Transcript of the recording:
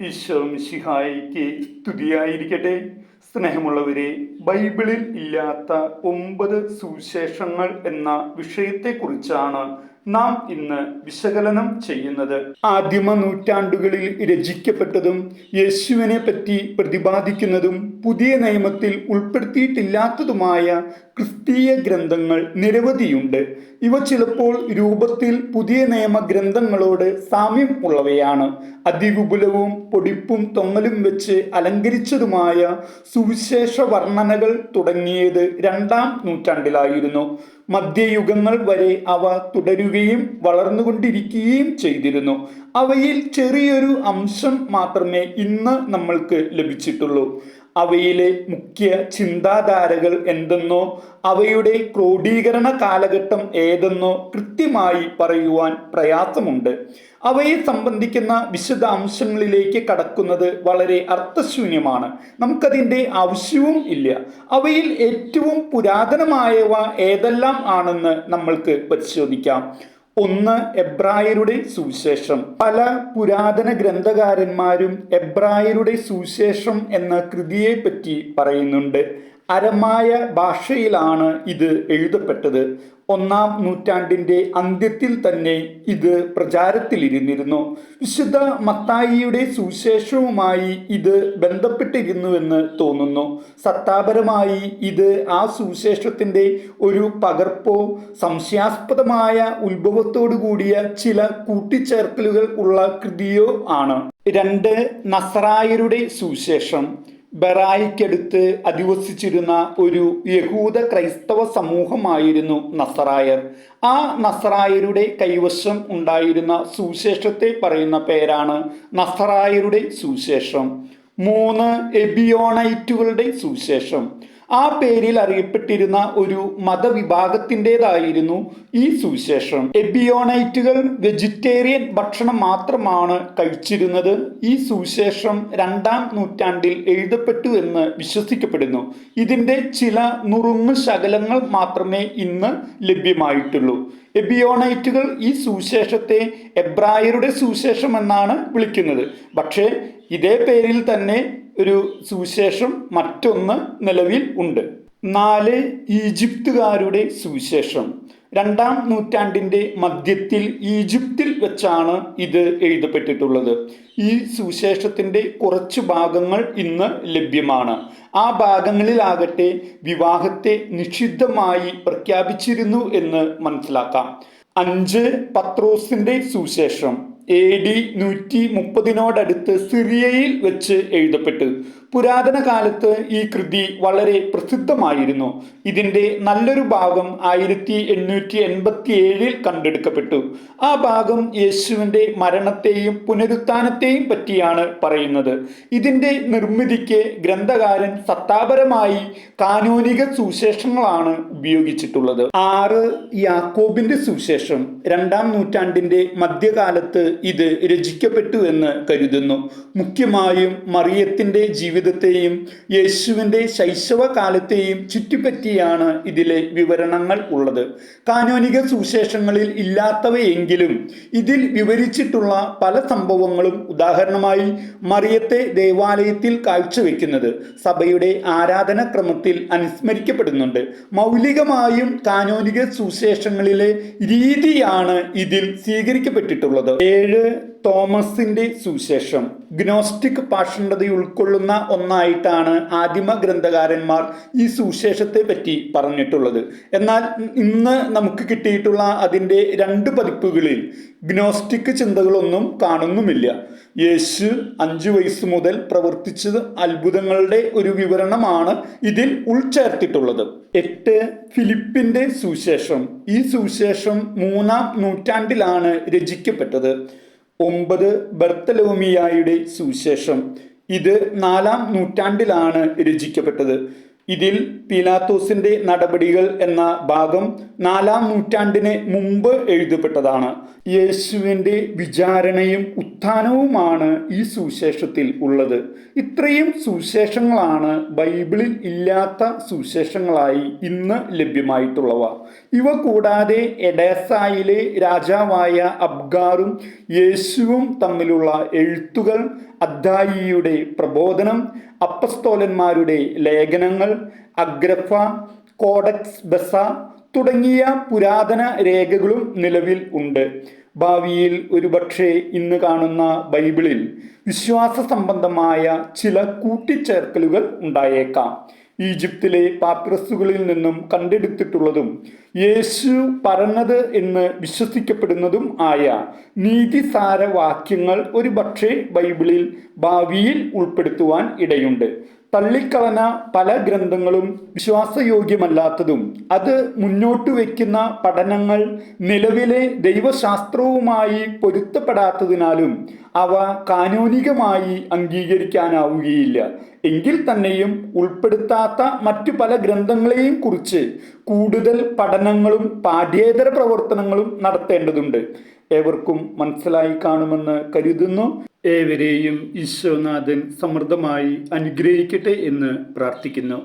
ഈശോ മിശിഹായിക്ക് സ്തുതിയായിരിക്കട്ടെ. സ്നേഹമുള്ളവരെ ബൈബിളിൽ ഇല്ലാത്ത ഒമ്പത് സുവിശേഷങ്ങൾ എന്ന വിഷയത്തെക്കുറിച്ചാണ് നാം ഇന്ന് വിശകലനം ചെയ്യുന്നത്. ആദിമ നൂറ്റാണ്ടുകളിൽ രചിക്കപ്പെട്ടതും യേശുവിനെ പറ്റി പ്രതിപാദിക്കുന്നതും പുതിയ നിയമത്തിൽ ഉൾപ്പെടുത്തിയിട്ടില്ലാത്തതുമായ ക്രിസ്തീയ ഗ്രന്ഥങ്ങൾ നിരവധിയുണ്ട്. ഇവ ചിലപ്പോൾ രൂപത്തിൽ പുതിയ നിയമ ഗ്രന്ഥങ്ങളോട് സാമ്യം ഉള്ളവയാണ്. അതിവിപുലവും പൊടിപ്പും തൊങ്ങലും വെച്ച് അലങ്കരിച്ചതുമായ സുവിശേഷ വർണനകൾ തുടങ്ങിയത് രണ്ടാം നൂറ്റാണ്ടിലായിരുന്നു. മധ്യയുഗങ്ങൾ വരെ അവ തുടരുകയും വളർന്നുകൊണ്ടിരിക്കുകയും ചെയ്തിരുന്നു. അവയിൽ ചെറിയൊരു അംശം മാത്രമേ ഇന്ന് നമ്മൾക്ക് ലഭിച്ചിട്ടുള്ളൂ. അവയിലെ മുഖ്യ ചിന്താധാരകൾ എന്തെന്നോ അവയുടെ ക്രോഡീകരണ കാലഘട്ടം ഏതെന്നോ കൃത്യമായി പറയുവാൻ പ്രയാസമുണ്ട്. അവയെ സംബന്ധിക്കുന്ന വിശദാംശങ്ങളിലേക്ക് കടക്കുന്നത് വളരെ അർത്ഥശൂന്യമാണ്. നമുക്കതിന്റെ ആവശ്യവും ഇല്ല. അവയിൽ ഏറ്റവും പുരാതനമായവ ഏതെല്ലാം ആണെന്ന് നമ്മൾക്ക് പരിശോധിക്കാം. ഒന്ന് എബ്രായരുടെ സുവിശേഷം. പല പുരാതന ഗ്രന്ഥകാരന്മാരും എബ്രായരുടെ സുവിശേഷം എന്ന കൃതിയെ പറ്റി പറയുന്നുണ്ട്. അരമായ ഭാഷയിലാണ് ഇത് എഴുതപ്പെട്ടത്. ഒന്നാം നൂറ്റാണ്ടിന്റെ അന്ത്യത്തിൽ തന്നെ ഇത് പ്രചാരത്തിലിരുന്നിരുന്നു. വിശുദ്ധ മത്തായിയുടെ സുവിശേഷവുമായി ഇത് ബന്ധപ്പെട്ടിരുന്നുവെന്ന് തോന്നുന്നു. സത്താപരമായി ഇത് ആ സുവിശേഷത്തിന്റെ ഒരു പകർപ്പോ സംശയാസ്പദമായ ഉത്ഭവത്തോടു കൂടിയ ചില കൂട്ടിച്ചേർക്കലുകൾ ഉള്ള കൃതിയോ ആണ്. രണ്ട് നസറായരുടെ സുവിശേഷം. ബറായിക്കടുത്ത് അധിവസിച്ചിരുന്ന ഒരു യഹൂദ ക്രൈസ്തവ സമൂഹമായിരുന്നു നസറായർ ആ നസറായരുടെ കൈവശം ഉണ്ടായിരുന്ന സുവിശേഷത്തെ പറയുന്ന പേരാണ് നസറായരുടെ സുവിശേഷം. മൂന്ന് എബിയോണൈറ്റുകളുടെ സുവിശേഷം. ആ പേരിൽ അറിയപ്പെട്ടിരുന്ന ഒരു മതവിഭാഗത്തിന്റെതായിരുന്നു ഈ സുവിശേഷം. എബിയോണൈറ്റുകൾ വെജിറ്റേറിയൻ ഭക്ഷണം മാത്രമാണ് കഴിച്ചിരുന്നത്. ഈ സുവിശേഷം രണ്ടാം നൂറ്റാണ്ടിൽ എഴുതപ്പെട്ടു എന്ന് വിശ്വസിക്കപ്പെടുന്നു. ഇതിന്റെ ചില നുറുങ്ങ് ശകലങ്ങൾ മാത്രമേ ഇന്ന് ലഭ്യമായിട്ടുള്ളൂ. എബിയോണൈറ്റുകൾ ഈ സുവിശേഷത്തെ എബ്രായരുടെ സുവിശേഷം എന്നാണ് വിളിക്കുന്നത്. പക്ഷേ ഇതേ പേരിൽ തന്നെ ഒരു സുവിശേഷം മറ്റൊന്ന് നിലവിൽ ഉണ്ട്. നാല് ഈജിപ്തുകാരുടെ സുവിശേഷം. രണ്ടാം നൂറ്റാണ്ടിന്റെ മധ്യത്തിൽ ഈജിപ്തിൽ വെച്ചാണ് ഇത് എഴുതപ്പെട്ടിട്ടുള്ളത്. ഈ സുവിശേഷത്തിന്റെ കുറച്ച് ഭാഗങ്ങൾ ഇന്ന് ലഭ്യമാണ്. ആ ഭാഗങ്ങളിലാകട്ടെ വിവാഹത്തെ നിഷിദ്ധമായി പ്രഖ്യാപിച്ചിരുന്നു എന്ന് മനസ്സിലാക്കാം. അഞ്ച് പത്രോസിന്റെ സുവിശേഷം. എ ഡി നൂറ്റി മുപ്പതിനോടടുത്ത് സിറിയയിൽ വെച്ച് എഴുതപ്പെട്ടു. പുരാതന കാലത്ത് ഈ കൃതി വളരെ പ്രസിദ്ധമായിരുന്നു. ഇതിന്റെ നല്ലൊരു ഭാഗം ആയിരത്തി എണ്ണൂറ്റി എൺപത്തി ഏഴിൽ കണ്ടെടുക്കപ്പെട്ടു. ആ ഭാഗം യേശുവിന്റെ മരണത്തെയും പുനരുത്ഥാനത്തെയും പറ്റിയാണ് പറയുന്നത്. ഇതിന്റെ നിർമ്മിതിക്ക് ഗ്രന്ഥകാരൻ സത്താപരമായി കാനോനിക സുവിശേഷങ്ങളാണ് ഉപയോഗിച്ചിട്ടുള്ളത്. ആറ് യാക്കോബിന്റെ സുവിശേഷം രണ്ടാം നൂറ്റാണ്ടിന്റെ മധ്യകാലത്ത് ഇത് രചിക്കപ്പെട്ടു എന്ന് കരുതുന്നു. മുഖ്യമായും മറിയത്തിന്റെ മറിയത്തിന്റെ ജീവിതത്തെയും യേശുവിന്റെ ശൈശവകാലത്തെയും ചുറ്റിപ്പറ്റിയാണ് ഇതിലെ വിവരണങ്ങൾ ഉള്ളത്. കാനോനിക സുവിശേഷങ്ങളിൽ ഇല്ലാത്തവയെങ്കിലും ഇതിൽ വിവരിച്ചിട്ടുള്ള പല സംഭവങ്ങളും ഉദാഹരണമായി മറിയത്തെ ദേവാലയത്തിൽ കാഴ്ചവെക്കുന്നത് സഭയുടെ ആരാധനക്രമത്തിൽ അനുസ്മരിക്കപ്പെടുന്നുണ്ട്. മൗലികമായും കാനോനിക സുവിശേഷങ്ങളിലെ രീതിയാണ് ഇതിൽ സ്വീകരിക്കപ്പെട്ടിട്ടുള്ളത്. ഏഴ് തോമസിന്റെ സുവിശേഷം. ഗ്നോസ്റ്റിക് പാഷണ്ഡത ഉൾക്കൊള്ളുന്ന ഒന്നായിട്ടാണ് ആദിമ ഗ്രന്ഥകാരന്മാർ ഈ സുവിശേഷത്തെ പറ്റി പറഞ്ഞിട്ടുള്ളത്. എന്നാൽ ഇന്ന് നമുക്ക് കിട്ടിയിട്ടുള്ള അതിന്റെ രണ്ട് പതിപ്പുകളിൽ ഗ്നോസ്റ്റിക് ചിന്തകളൊന്നും കാണുന്നുമില്ല. യേശു അഞ്ചു വയസ്സ് മുതൽ പ്രവർത്തിച്ചത് അത്ഭുതങ്ങളുടെ ഒരു വിവരണമാണ് ഇതിൽ ഉൾച്ചേർത്തിട്ടുള്ളത്. എട്ട് ഫിലിപ്പിന്റെ സുവിശേഷം. ഈ സുവിശേഷം മൂന്നാം നൂറ്റാണ്ടിലാണ് രചിക്കപ്പെട്ടത്. ഒമ്പത് ബർത്തലോമിയായുടെ സുവിശേഷം. ഇത് നാലാം നൂറ്റാണ്ടിലാണ് രചിക്കപ്പെട്ടത്. ഇതിൽ പീലാത്തോസിന്റെ നടപടികൾ എന്ന ഭാഗം നാലാം നൂറ്റാണ്ടിന് മുമ്പ് എഴുതപ്പെട്ടതാണ്. യേശുവിന്റെ വിചാരണയും ഉത്ഥാനവുമാണ് ഈ സുവിശേഷത്തിൽ ഉള്ളത്. ഇത്രയും സുവിശേഷങ്ങളാണ് ബൈബിളിൽ ഇല്ലാത്ത സുവിശേഷങ്ങളായി ഇന്ന് ലഭ്യമായിട്ടുള്ളവ. ഇവ കൂടാതെ എഡേസായിലെ രാജാവായ അബ്ഗാറും യേശുവും തമ്മിലുള്ള എഴുത്തുകൾ അദ്ദായിയുടെ പ്രബോധനം അപ്പസ്തോലന്മാരുടെ ലേഖനങ്ങൾ അഗ്രഫ കോഡക്സ് ബസ തുടങ്ങിയ പുരാതന രേഖകളും നിലവിൽ ഉണ്ട്. ഭാവിയിൽ ഒരുപക്ഷെ ഇന്ന് കാണുന്ന ബൈബിളിൽ വിശ്വാസ സംബന്ധമായ ചില കൂട്ടിച്ചേർക്കലുകൾ ഉണ്ടായേക്കാം. ഈജിപ്തിലെ പാപ്രസുകളിൽ നിന്നും കണ്ടെടുത്തിട്ടുള്ളതും യേശു പറഞ്ഞത് എന്ന് വിശ്വസിക്കപ്പെടുന്നതും ആയ നീതിസാര വാക്യങ്ങൾ ഒരു പക്ഷേ ബൈബിളിൽ ഭാവിയിൽ ഉൾപ്പെടുത്തുവാൻ ഇടയുണ്ട്. തള്ളിക്കളഞ്ഞ പല ഗ്രന്ഥങ്ങളും വിശ്വാസയോഗ്യമല്ലാത്തതും അത് മുന്നോട്ട് വയ്ക്കുന്ന പഠനങ്ങൾ നിലവിലെ ദൈവശാസ്ത്രവുമായി പൊരുത്തപ്പെടാത്തതിനാലും അവ കാനോനികമായി അംഗീകരിക്കാനാവുകയില്ല. എങ്കിൽ തന്നെയും ഉൾപ്പെടുത്താത്ത മറ്റു പല ഗ്രന്ഥങ്ങളെയും കുറിച്ച് കൂടുതൽ പഠനങ്ങളും പാഠ്യേതര പ്രവർത്തനങ്ങളും നടത്തേണ്ടതുണ്ട്. ഏവർക്കും മനസ്സിലായി കാണുമെന്ന് കരുതുന്നു. ഏവരെയും ഈശ്വനാഥൻ സമൃദ്ധമായി അനുഗ്രഹിക്കട്ടെ എന്ന് പ്രാർത്ഥിക്കുന്നു.